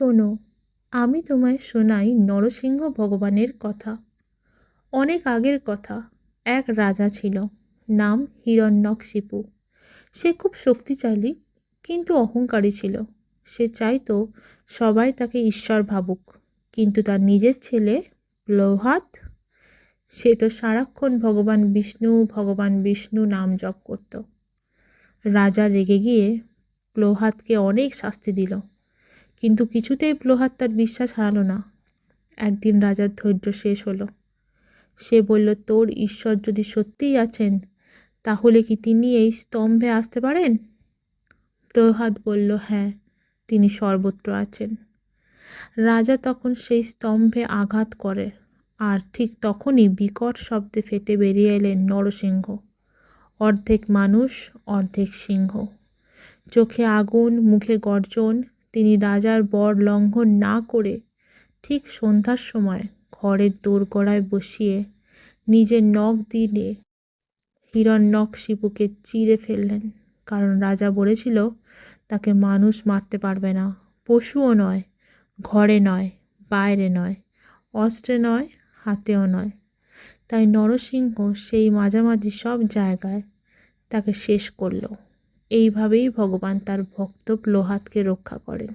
শোনো, আমি তোমায় শোনাই নরসিংহ ভগবানের কথা। অনেক আগের কথা, এক রাজা ছিল, নাম হিরণ্যকশিপু। সে খুব শক্তিশালী, কিন্তু অহংকারী ছিল। সে চাইতো সবাই তাকে ঈশ্বর ভাবুক, কিন্তু তার নিজের ছেলে প্রহ্লাদ, সে তো সারাক্ষণ ভগবান বিষ্ণু ভগবান বিষ্ণু নাম জপ করত। রাজা রেগে গিয়ে প্রহ্লাদকে অনেক শাস্তি দিল। কিন্তু কিছুতেই প্রহ্লাদ তার বিশ্বাস হারালো না। একদিন রাজার ধৈর্য শেষ হলো। সে বলল, তোর ঈশ্বর যদি সত্যিই আছেন, তাহলে কি তিনি এই স্তম্ভে আসতে পারেন? প্রহাত বলল হ্যাঁ তিনি সর্বত্র আছেন। রাজা তখন সেই স্তম্ভে আঘাত করে, আর ঠিক তখনই বিকট শব্দে ফেটে বেরিয়ে এলেন নরসিংহ। অর্ধেক মানুষ, অর্ধেক সিংহ। চোখে আগুন, মুখে গর্জন তিনি রাজার বর লঙ্ঘন না করে ঠিক সন্ধ্যার সময় ঘরের দোরগড়ায় বসিয়ে নিজের নখ দিয়ে হিরণ্যক শিপুকে চিরে ফেললেন। কারণ রাজা বলেছিল, তাকে মানুষ মারতে পারবে না। পশুও নয়, ঘরে নয়, বাইরে নয়, অস্ত্রে নয়, হাতেও নয়। তাই নরসিংহ সেই মাঝামাঝি সব জায়গায় তাকে শেষ করল। এইভাবেই ভগবান তার ভক্ত প্রহ্লাদকে রক্ষা করেন।